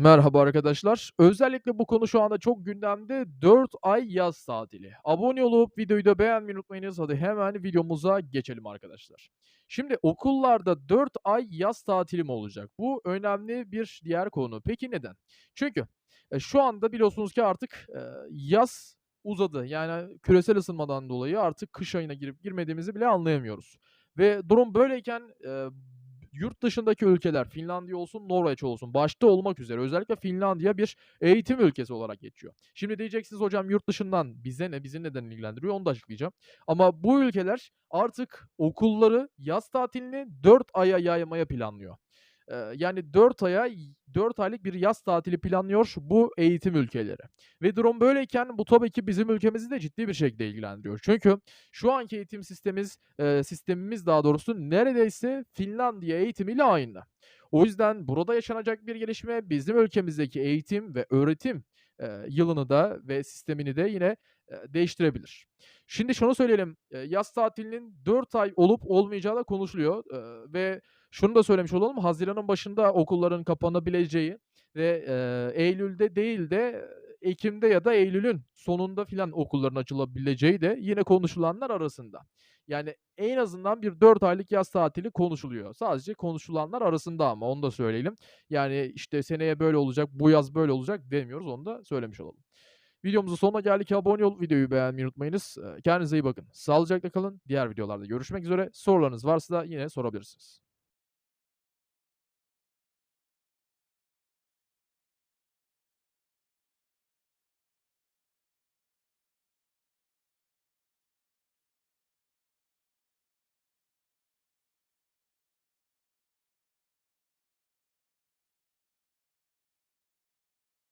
Merhaba arkadaşlar. Özellikle bu konu şu anda çok gündemde. 4 ay yaz tatili. Abone olup videoyu da beğenmeyi unutmayınız. Hadi hemen videomuza geçelim arkadaşlar. Şimdi okullarda 4 ay yaz tatili mi olacak? Bu önemli bir diğer konu. Peki neden? Çünkü e, şu anda biliyorsunuz ki artık e, yaz uzadı. Yani küresel ısınmadan dolayı artık kış ayına girip girmediğimizi bile anlayamıyoruz. Ve durum böyleyken e, yurt dışındaki ülkeler, Finlandiya olsun, Norveç olsun, başta olmak üzere özellikle Finlandiya bir eğitim ülkesi olarak geçiyor. Şimdi diyeceksiniz hocam yurt dışından bize ne, bizi neden ilgilendiriyor onu da açıklayacağım. Ama bu ülkeler artık okulları yaz tatilini 4 aya yaymaya planlıyor. Yani 4 aya 4 aylık bir yaz tatili planlıyor bu eğitim ülkeleri. Ve durum böyleyken bu tabii ki bizim ülkemizi de ciddi bir şekilde ilgilendiriyor. Çünkü şu anki eğitim sistemimiz, sistemimiz daha doğrusu neredeyse Finlandiya eğitimiyle aynı. O yüzden burada yaşanacak bir gelişme bizim ülkemizdeki eğitim ve öğretim, yılını da ve sistemini de yine, değiştirebilir. Şimdi şunu söyleyelim, yaz tatilinin 4 ay olup olmayacağı da konuşuluyor, ve şunu da söylemiş olalım, haziranın başında okulların kapanabileceği ve, eee, eylülde değil de ekimde ya da eylülün sonunda filan okulların açılabileceği de yine konuşulanlar arasında. Yani en azından bir 4 aylık yaz tatili konuşuluyor. Sadece konuşulanlar arasında ama onu da söyleyelim. Yani, işte, seneye böyle olacak, bu yaz böyle olacak demiyoruz, onu da söylemiş olalım. Videomuzun sonuna geldik. Abone olup videoyu beğenmeyi unutmayınız. Kendinize iyi bakın. Sağlıcakla kalın. Diğer videolarda görüşmek üzere. Sorularınız varsa da yine sorabilirsiniz.